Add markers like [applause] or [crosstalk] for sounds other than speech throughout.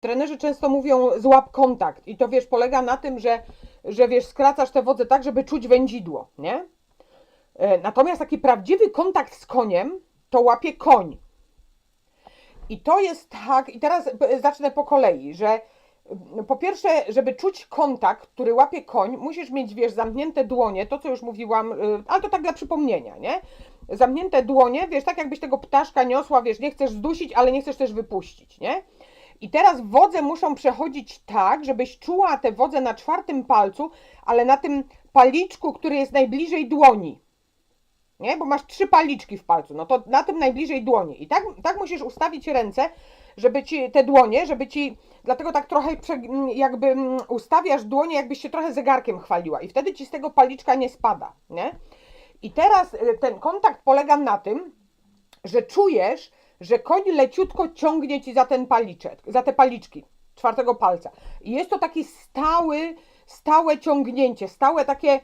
Trenerzy często mówią złap kontakt i to wiesz, polega na tym, że, że wiesz, skracasz tę wodę tak, żeby czuć wędzidło, nie? E, Natomiast taki prawdziwy kontakt z koniem to łapie koń. I to jest tak, i teraz zacznę po kolei, że po pierwsze, żeby czuć kontakt, który łapie koń, musisz mieć, wiesz, zamknięte dłonie, to co już mówiłam, y, ale to tak dla przypomnienia, nie? Zamknięte dłonie, wiesz, tak jakbyś tego ptaszka niosła, wiesz, nie chcesz zdusić, ale nie chcesz też wypuścić, nie? I teraz wodze muszą przechodzić tak, żebyś czuła tę wodę na czwartym palcu, ale na tym paliczku, który jest najbliżej dłoni. Nie? Bo masz trzy paliczki w palcu, no to na tym najbliżej dłoni. I tak, tak musisz ustawić ręce, żeby ci te dłonie, żeby ci, dlatego tak trochę jakby m, ustawiasz dłonie, jakbyś się trochę zegarkiem chwaliła i wtedy ci z tego paliczka nie spada, nie? I teraz y, ten kontakt polega na tym, że czujesz, że koń leciutko ciągnie ci za ten paliczek, za te paliczki czwartego palca. I jest to taki stały, stałe ciągnięcie, stałe takie,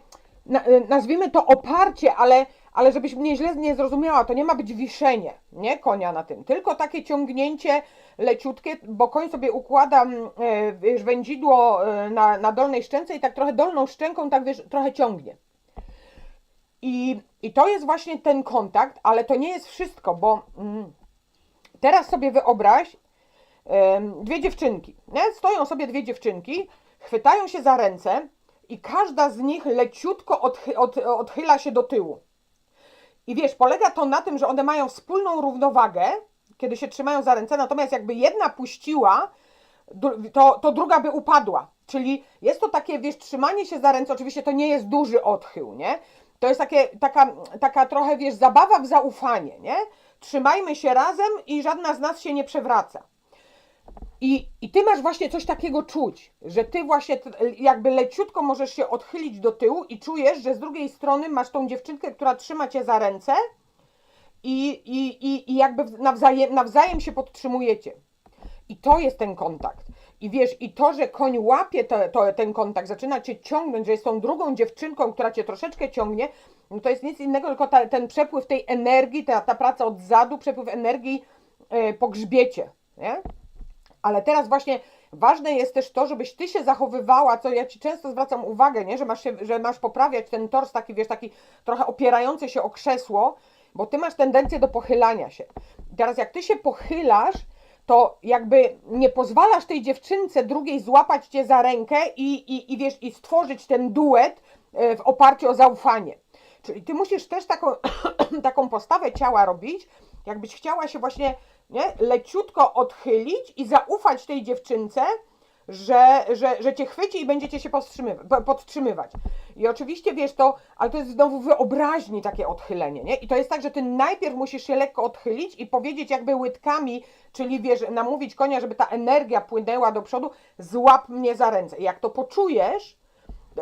na- nazwijmy to oparcie, ale, ale żebyś mnie źle nie zrozumiała, to nie ma być wiszenie, nie konia na tym, tylko takie ciągnięcie leciutkie, bo koń sobie układa mm, e, wiesz, wędzidło e, na, na dolnej szczęce i tak trochę dolną szczęką tak wiesz, trochę ciągnie. I, I to jest właśnie ten kontakt, ale to nie jest wszystko, bo mm, teraz sobie wyobraź dwie dziewczynki. Nie? Stoją sobie dwie dziewczynki, chwytają się za ręce i każda z nich leciutko odchy, od, odchyla się do tyłu. I wiesz, polega to na tym, że one mają wspólną równowagę, kiedy się trzymają za ręce, natomiast jakby jedna puściła, to, to druga by upadła. Czyli jest to takie, wiesz, trzymanie się za ręce, oczywiście to nie jest duży odchył, nie? To jest takie, taka, taka trochę, wiesz, zabawa w zaufanie, nie? Trzymajmy się razem i żadna z nas się nie przewraca. I, I ty masz właśnie coś takiego czuć, że ty właśnie jakby leciutko możesz się odchylić do tyłu i czujesz, że z drugiej strony masz tą dziewczynkę, która trzyma cię za ręce i, i, i, i jakby nawzajem, nawzajem się podtrzymujecie. I to jest ten kontakt. I wiesz, i to, że koń łapie te, to, ten kontakt, zaczyna cię ciągnąć, że jest tą drugą dziewczynką, która cię troszeczkę ciągnie, no to jest nic innego, tylko ta, ten przepływ tej energii, ta, ta praca od zadu, przepływ energii e, po grzbiecie, nie? Ale teraz właśnie ważne jest też to, żebyś ty się zachowywała, co ja ci często zwracam uwagę, nie? Że, masz się, że masz poprawiać ten tors taki, wiesz, taki trochę opierający się o krzesło, bo ty masz tendencję do pochylania się. Teraz jak ty się pochylasz, to jakby nie pozwalasz tej dziewczynce drugiej złapać cię za rękę i, i, i wiesz, i stworzyć ten duet e, w oparciu o zaufanie. Czyli ty musisz też taką, [clears throat] taką postawę ciała robić, jakbyś chciała się właśnie nie, leciutko odchylić i zaufać tej dziewczynce, że, że, że cię chwyci i będziecie się podtrzymywać. I oczywiście wiesz to, ale to jest znowu wyobraźni takie odchylenie, nie? I to jest tak, że ty najpierw musisz się lekko odchylić i powiedzieć jakby łydkami, czyli wiesz, namówić konia, żeby ta energia płynęła do przodu, złap mnie za ręce. I jak to poczujesz,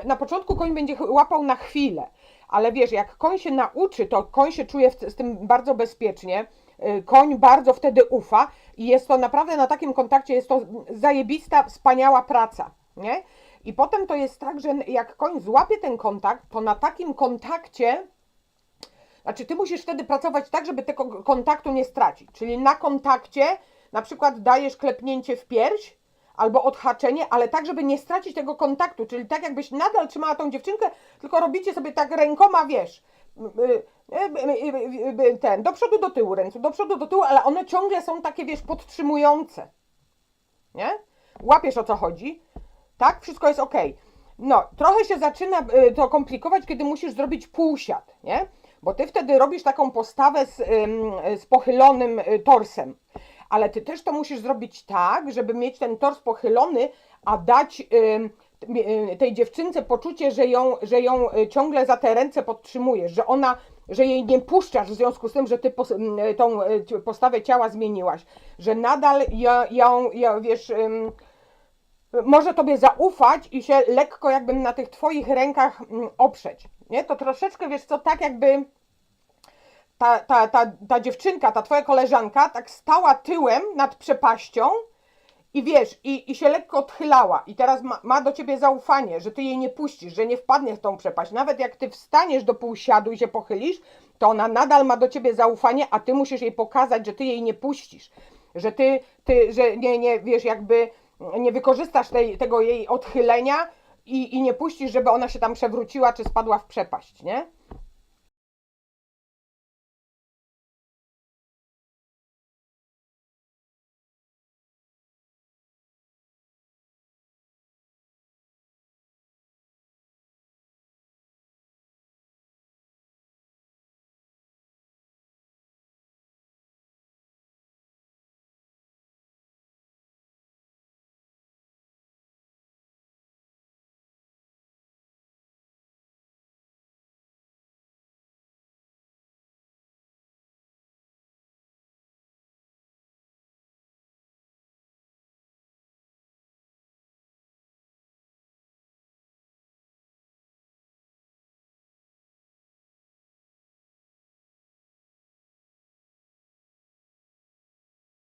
na początku koń będzie łapał na chwilę, ale wiesz, jak koń się nauczy, to koń się czuje z tym bardzo bezpiecznie, y, koń bardzo wtedy ufa i jest to naprawdę na takim kontakcie, jest to zajebista, wspaniała praca, nie? I potem to jest tak, że jak koń złapie ten kontakt, to na takim kontakcie, znaczy ty musisz wtedy pracować tak, żeby tego kontaktu nie stracić, czyli na kontakcie na przykład dajesz klepnięcie w pierś, albo odhaczenie, ale tak, żeby nie stracić tego kontaktu, czyli tak jakbyś nadal trzymała tą dziewczynkę, tylko robicie sobie tak rękoma, wiesz, ten, do przodu, do tyłu ręce, do przodu, do tyłu, ale one ciągle są takie, wiesz, podtrzymujące, nie? Łapiesz o co chodzi, tak? Wszystko jest ok. No, trochę się zaczyna y, to komplikować, kiedy musisz zrobić półsiat, nie? Bo ty wtedy robisz taką postawę z, z pochylonym y, torsem ale ty też to musisz zrobić tak, żeby mieć ten tors pochylony, a dać y, tej dziewczynce poczucie, że ją, że ją ciągle za te ręce podtrzymujesz, że ona, że jej nie puszczasz w związku z tym, że ty pos, tą postawę ciała zmieniłaś, że nadal ja, ją, ja, wiesz, może tobie zaufać i się lekko jakby na tych twoich rękach mm, oprzeć, nie? To troszeczkę, wiesz co, tak jakby ta, ta, ta, ta dziewczynka, ta twoja koleżanka tak stała tyłem nad przepaścią i wiesz, i, i się lekko odchylała i teraz ma, ma do ciebie zaufanie, że ty jej nie puścisz, że nie wpadnie w tą przepaść. Nawet jak ty wstaniesz do półsiadu i się pochylisz, to ona nadal ma do ciebie zaufanie, a ty musisz jej pokazać, że ty jej nie puścisz. Że ty, ty że nie, nie, wiesz, jakby nie wykorzystasz tej, tego jej odchylenia i, i nie puścisz, żeby ona się tam przewróciła czy spadła w przepaść, nie?